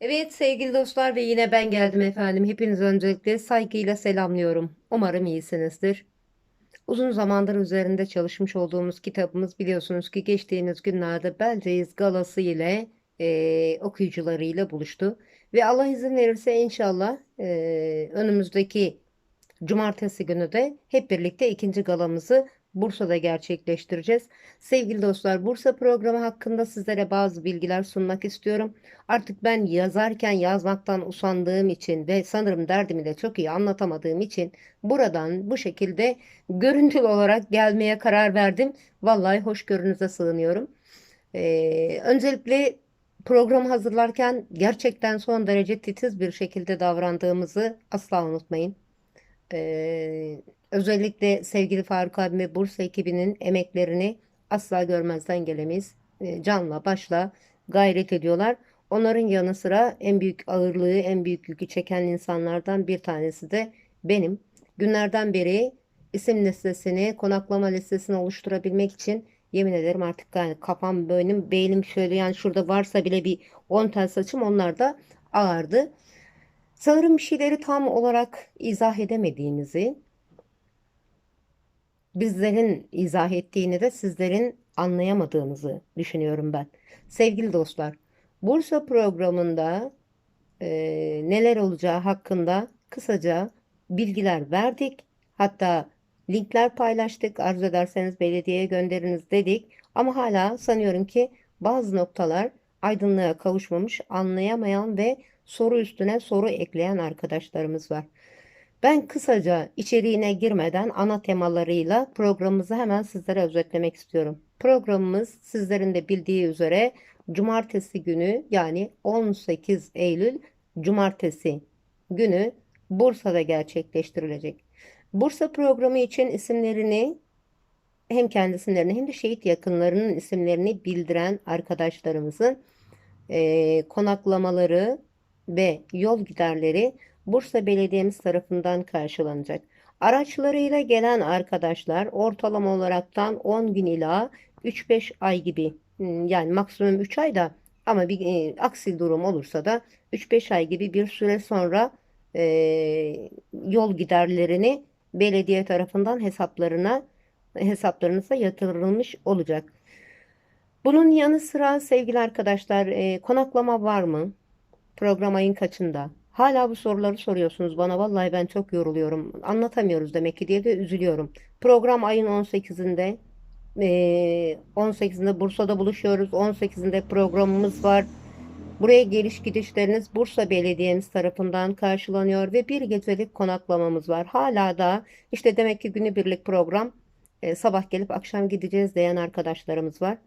Evet sevgili dostlar ve yine ben geldim efendim. Hepinizi öncelikle saygıyla selamlıyorum. Umarım iyisinizdir. Uzun zamandır üzerinde çalışmış olduğumuz kitabımız biliyorsunuz ki geçtiğimiz günlerde Belceğiz Galası ile eee, okuyucularıyla buluştu. Ve Allah izin verirse inşallah eee, önümüzdeki Cumartesi günü de hep birlikte ikinci galamızı Bursa'da gerçekleştireceğiz. Sevgili dostlar, Bursa programı hakkında sizlere bazı bilgiler sunmak istiyorum. Artık ben yazarken yazmaktan usandığım için ve sanırım derdimi de çok iyi anlatamadığım için buradan bu şekilde görüntülü olarak gelmeye karar verdim. Vallahi hoşgörünüze sığınıyorum. Ee, öncelikle programı hazırlarken gerçekten son derece titiz bir şekilde davrandığımızı asla unutmayın. Ee, özellikle sevgili Faruk abi ve Bursa ekibinin emeklerini asla görmezden gelemeyiz. Ee, canla başla gayret ediyorlar. Onların yanı sıra en büyük ağırlığı, en büyük yükü çeken insanlardan bir tanesi de benim. Günlerden beri isim listesini, konaklama listesini oluşturabilmek için yemin ederim artık yani kafam benim, beynim şöyle yani şurada varsa bile bir 10 tel saçım onlar da ağırdı. Sanırım bir şeyleri tam olarak izah edemediğimizi, bizlerin izah ettiğini de sizlerin anlayamadığınızı düşünüyorum ben. Sevgili dostlar, Bursa programında e, neler olacağı hakkında kısaca bilgiler verdik. Hatta linkler paylaştık. Arzu ederseniz belediyeye gönderiniz dedik. Ama hala sanıyorum ki bazı noktalar aydınlığa kavuşmamış, anlayamayan ve soru üstüne soru ekleyen arkadaşlarımız var. Ben kısaca içeriğine girmeden ana temalarıyla programımızı hemen sizlere özetlemek istiyorum. Programımız sizlerin de bildiği üzere cumartesi günü yani 18 Eylül cumartesi günü Bursa'da gerçekleştirilecek. Bursa programı için isimlerini hem kendi isimlerini hem de şehit yakınlarının isimlerini bildiren arkadaşlarımızın eee, konaklamaları ve yol giderleri Bursa Belediyemiz tarafından karşılanacak. Araçlarıyla gelen arkadaşlar ortalama olaraktan 10 gün ila 3-5 ay gibi hmm, yani maksimum 3 ay da ama bir e, aksi durum olursa da 3-5 ay gibi bir süre sonra e, yol giderlerini belediye tarafından hesaplarına hesaplarınıza yatırılmış olacak. Bunun yanı sıra sevgili arkadaşlar e, konaklama var mı? Program ayın kaçında? Hala bu soruları soruyorsunuz bana. Vallahi ben çok yoruluyorum. Anlatamıyoruz demek ki diye de üzülüyorum. Program ayın 18'inde. Ee, 18'inde Bursa'da buluşuyoruz. 18'inde programımız var. Buraya geliş gidişleriniz Bursa Belediye'miz tarafından karşılanıyor ve bir gecelik konaklamamız var. Hala da işte demek ki günübirlik program sabah gelip akşam gideceğiz diyen arkadaşlarımız var.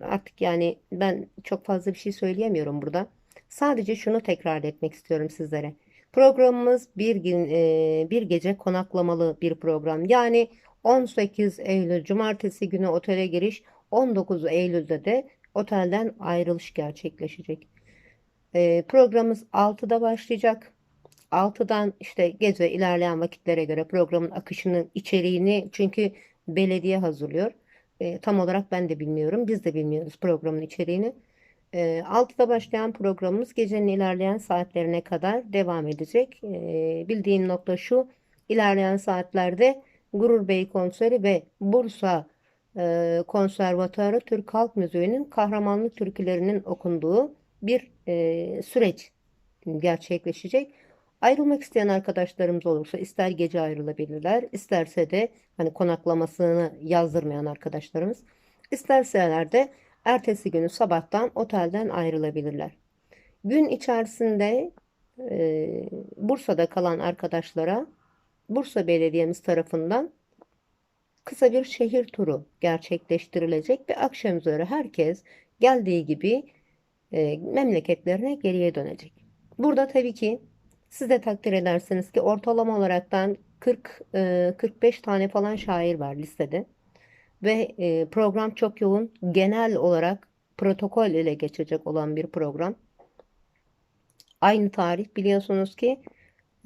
Artık yani ben çok fazla bir şey söyleyemiyorum burada. Sadece şunu tekrar etmek istiyorum sizlere. Programımız bir gün e, bir gece konaklamalı bir program. Yani 18 Eylül Cumartesi günü otele giriş, 19 Eylül'de de otelden ayrılış gerçekleşecek. E, programımız 6'da başlayacak. 6'dan işte gece ilerleyen vakitlere göre programın akışının içeriğini çünkü belediye hazırlıyor. E, tam olarak ben de bilmiyorum. Biz de bilmiyoruz programın içeriğini. E, 6'da başlayan programımız gecenin ilerleyen saatlerine kadar devam edecek. E, bildiğim nokta şu. İlerleyen saatlerde Gurur Bey konseri ve Bursa e, Konservatuarı Türk Halk Müziği'nin kahramanlık türkülerinin okunduğu bir e, süreç gerçekleşecek. Ayrılmak isteyen arkadaşlarımız olursa ister gece ayrılabilirler, isterse de hani konaklamasını yazdırmayan arkadaşlarımız, isterseler de ertesi günü sabahtan otelden ayrılabilirler. Gün içerisinde e, Bursa'da kalan arkadaşlara Bursa Belediyemiz tarafından kısa bir şehir turu gerçekleştirilecek ve akşam üzere herkes geldiği gibi e, memleketlerine geriye dönecek. Burada tabii ki siz de takdir edersiniz ki ortalama olaraktan 40 e, 45 tane falan şair var listede. Ve e, program çok yoğun. Genel olarak protokol ile geçecek olan bir program. Aynı tarih biliyorsunuz ki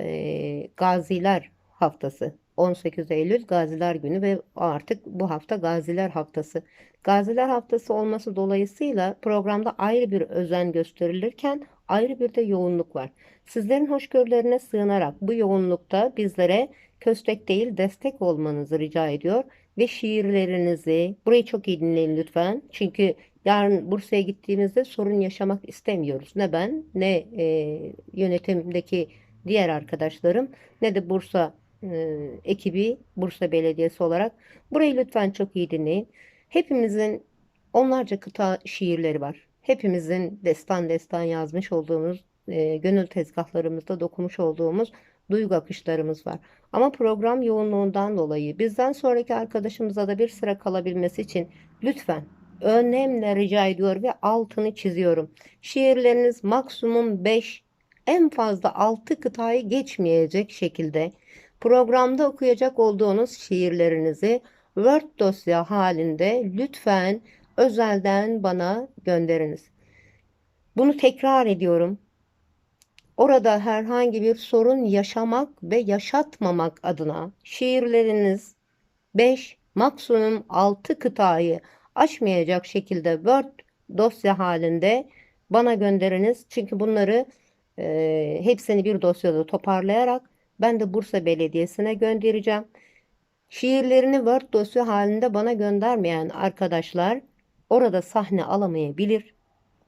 e, Gaziler Haftası 18 Eylül Gaziler Günü ve artık bu hafta Gaziler Haftası. Gaziler Haftası olması dolayısıyla programda ayrı bir özen gösterilirken ayrı bir de yoğunluk var. Sizlerin hoşgörülerine sığınarak bu yoğunlukta bizlere köstek değil destek olmanızı rica ediyor ve şiirlerinizi burayı çok iyi dinleyin lütfen. Çünkü yarın Bursa'ya gittiğimizde sorun yaşamak istemiyoruz. Ne ben ne e, yönetimdeki diğer arkadaşlarım ne de Bursa e, ekibi Bursa Belediyesi olarak burayı lütfen çok iyi dinleyin. Hepimizin onlarca kıta şiirleri var. Hepimizin destan destan yazmış olduğumuz, e, gönül tezgahlarımızda dokumuş olduğumuz duygu akışlarımız var. Ama program yoğunluğundan dolayı bizden sonraki arkadaşımıza da bir sıra kalabilmesi için lütfen önemli rica ediyor ve altını çiziyorum. Şiirleriniz maksimum 5 en fazla 6 kıtayı geçmeyecek şekilde programda okuyacak olduğunuz şiirlerinizi Word dosya halinde lütfen özelden bana gönderiniz. Bunu tekrar ediyorum. Orada herhangi bir sorun yaşamak ve yaşatmamak adına şiirleriniz 5 maksimum 6 kıtayı aşmayacak şekilde Word dosya halinde bana gönderiniz. Çünkü bunları e, hepsini bir dosyada toparlayarak ben de Bursa Belediyesi'ne göndereceğim. Şiirlerini Word dosya halinde bana göndermeyen arkadaşlar orada sahne alamayabilir.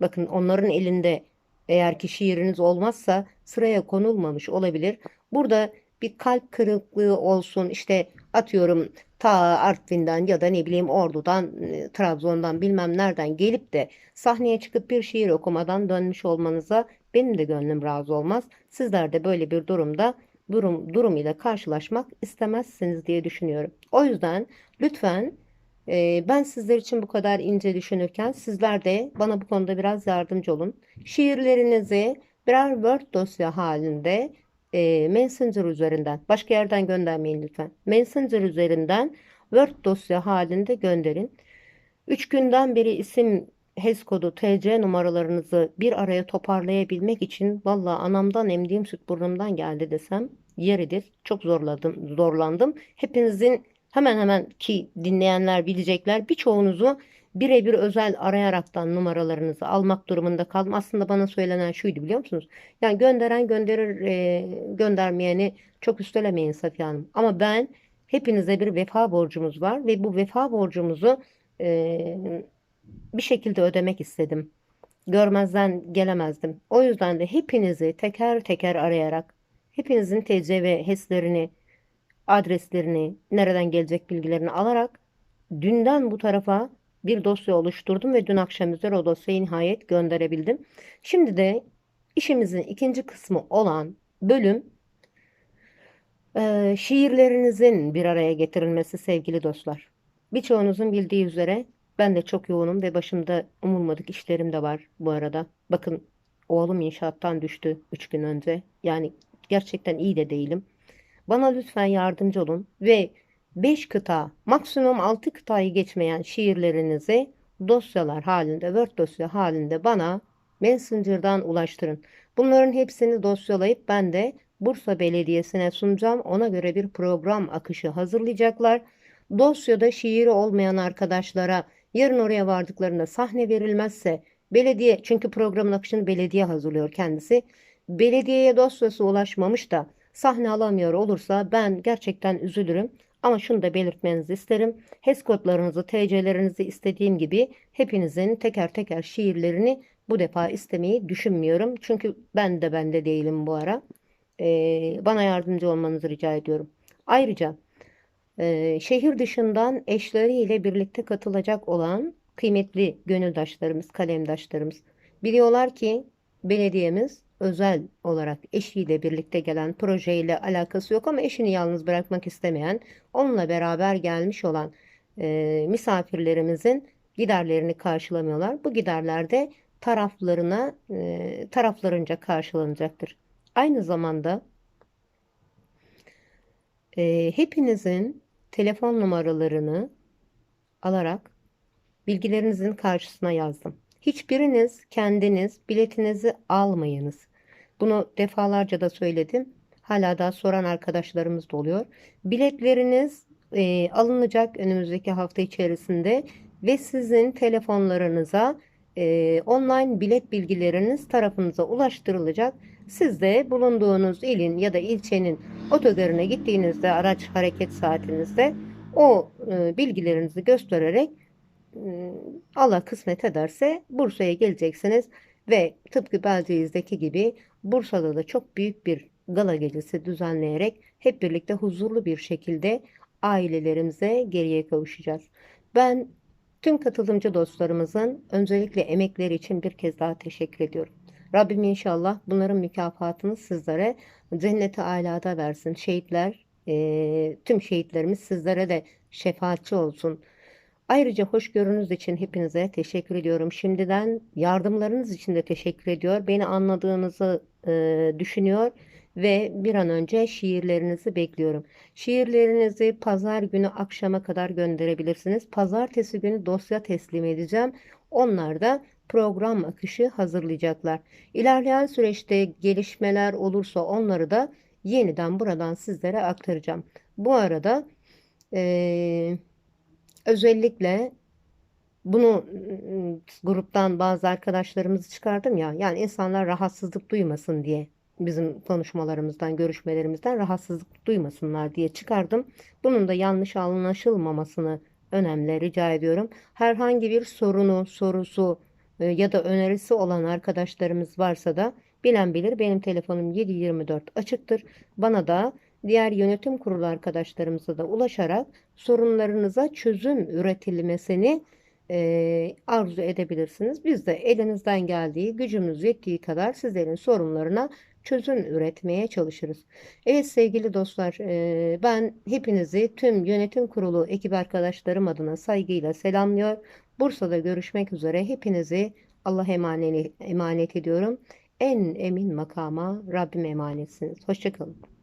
Bakın onların elinde eğer ki şiiriniz olmazsa sıraya konulmamış olabilir. Burada bir kalp kırıklığı olsun işte atıyorum ta Artvin'den ya da ne bileyim Ordu'dan, e, Trabzon'dan bilmem nereden gelip de sahneye çıkıp bir şiir okumadan dönmüş olmanıza benim de gönlüm razı olmaz. Sizler de böyle bir durumda durum, durum ile karşılaşmak istemezsiniz diye düşünüyorum. O yüzden lütfen ben sizler için bu kadar ince düşünürken sizler de bana bu konuda biraz yardımcı olun. Şiirlerinizi birer Word dosya halinde e, Messenger üzerinden başka yerden göndermeyin lütfen. Messenger üzerinden Word dosya halinde gönderin. 3 günden beri isim HES kodu, TC numaralarınızı bir araya toparlayabilmek için valla anamdan emdiğim süt burnumdan geldi desem yeridir. Çok zorladım, zorlandım. Hepinizin hemen hemen ki dinleyenler bilecekler birçoğunuzu birebir özel arayaraktan numaralarınızı almak durumunda kaldım. Aslında bana söylenen şuydu biliyor musunuz? Yani gönderen gönderir, e, göndermeyeni çok üstelemeyin Safiye Hanım. Ama ben hepinize bir vefa borcumuz var ve bu vefa borcumuzu e, bir şekilde ödemek istedim. Görmezden gelemezdim. O yüzden de hepinizi teker teker arayarak hepinizin TC ve HES'lerini, adreslerini, nereden gelecek bilgilerini alarak dünden bu tarafa bir dosya oluşturdum ve dün akşam üzere o dosyayı nihayet gönderebildim. Şimdi de işimizin ikinci kısmı olan bölüm e, şiirlerinizin bir araya getirilmesi sevgili dostlar. Birçoğunuzun bildiği üzere ben de çok yoğunum ve başımda umulmadık işlerim de var bu arada. Bakın oğlum inşaattan düştü 3 gün önce. Yani gerçekten iyi de değilim. Bana lütfen yardımcı olun ve 5 kıta, maksimum 6 kıtayı geçmeyen şiirlerinizi dosyalar halinde, Word dosya halinde bana Messenger'dan ulaştırın. Bunların hepsini dosyalayıp ben de Bursa Belediyesi'ne sunacağım. Ona göre bir program akışı hazırlayacaklar. Dosyada şiiri olmayan arkadaşlara yarın oraya vardıklarında sahne verilmezse belediye çünkü programın akışını belediye hazırlıyor kendisi. Belediyeye dosyası ulaşmamış da sahne alamıyor olursa ben gerçekten üzülürüm. Ama şunu da belirtmenizi isterim. HES kodlarınızı, TC'lerinizi istediğim gibi hepinizin teker teker şiirlerini bu defa istemeyi düşünmüyorum. Çünkü ben de bende değilim bu ara. Ee, bana yardımcı olmanızı rica ediyorum. Ayrıca e, şehir dışından eşleriyle birlikte katılacak olan kıymetli gönüldaşlarımız, kalemdaşlarımız biliyorlar ki belediyemiz özel olarak eşiyle birlikte gelen projeyle alakası yok ama eşini yalnız bırakmak istemeyen, onunla beraber gelmiş olan e, misafirlerimizin giderlerini karşılamıyorlar. Bu giderler de taraflarına e, taraflarınca karşılanacaktır. Aynı zamanda e, hepinizin telefon numaralarını alarak bilgilerinizin karşısına yazdım. Hiçbiriniz kendiniz biletinizi almayınız. Bunu defalarca da söyledim. Hala daha soran arkadaşlarımız da oluyor. Biletleriniz e, alınacak önümüzdeki hafta içerisinde ve sizin telefonlarınıza e, online bilet bilgileriniz tarafınıza ulaştırılacak. Siz de bulunduğunuz ilin ya da ilçenin otogarına gittiğinizde araç hareket saatinizde o e, bilgilerinizi göstererek e, Allah kısmet ederse Bursa'ya geleceksiniz ve tıpkı Belceğiz'deki gibi Bursa'da da çok büyük bir gala gecesi düzenleyerek hep birlikte huzurlu bir şekilde ailelerimize geriye kavuşacağız. Ben tüm katılımcı dostlarımızın öncelikle emekleri için bir kez daha teşekkür ediyorum. Rabbim inşallah bunların mükafatını sizlere cennete alada versin. Şehitler, e, tüm şehitlerimiz sizlere de şefaatçi olsun. Ayrıca hoşgörünüz için hepinize teşekkür ediyorum. Şimdiden yardımlarınız için de teşekkür ediyor. Beni anladığınızı e, düşünüyor ve bir an önce şiirlerinizi bekliyorum. Şiirlerinizi pazar günü akşama kadar gönderebilirsiniz. Pazartesi günü dosya teslim edeceğim. Onlar da program akışı hazırlayacaklar. İlerleyen süreçte gelişmeler olursa onları da yeniden buradan sizlere aktaracağım. Bu arada eee, özellikle bunu ıı, gruptan bazı arkadaşlarımızı çıkardım ya. Yani insanlar rahatsızlık duymasın diye bizim konuşmalarımızdan, görüşmelerimizden rahatsızlık duymasınlar diye çıkardım. Bunun da yanlış anlaşılmamasını önemli rica ediyorum. Herhangi bir sorunu, sorusu e, ya da önerisi olan arkadaşlarımız varsa da bilen bilir benim telefonum 724 açıktır. Bana da diğer yönetim kurulu arkadaşlarımıza da ulaşarak sorunlarınıza çözüm üretilmesini e, arzu edebilirsiniz. Biz de elinizden geldiği, gücümüz yettiği kadar sizlerin sorunlarına çözüm üretmeye çalışırız. Evet sevgili dostlar, e, ben hepinizi tüm yönetim kurulu ekip arkadaşlarım adına saygıyla selamlıyor. Bursa'da görüşmek üzere. Hepinizi Allah emanet, emanet ediyorum. En emin makama Rabbim emanetsiniz. Hoşçakalın.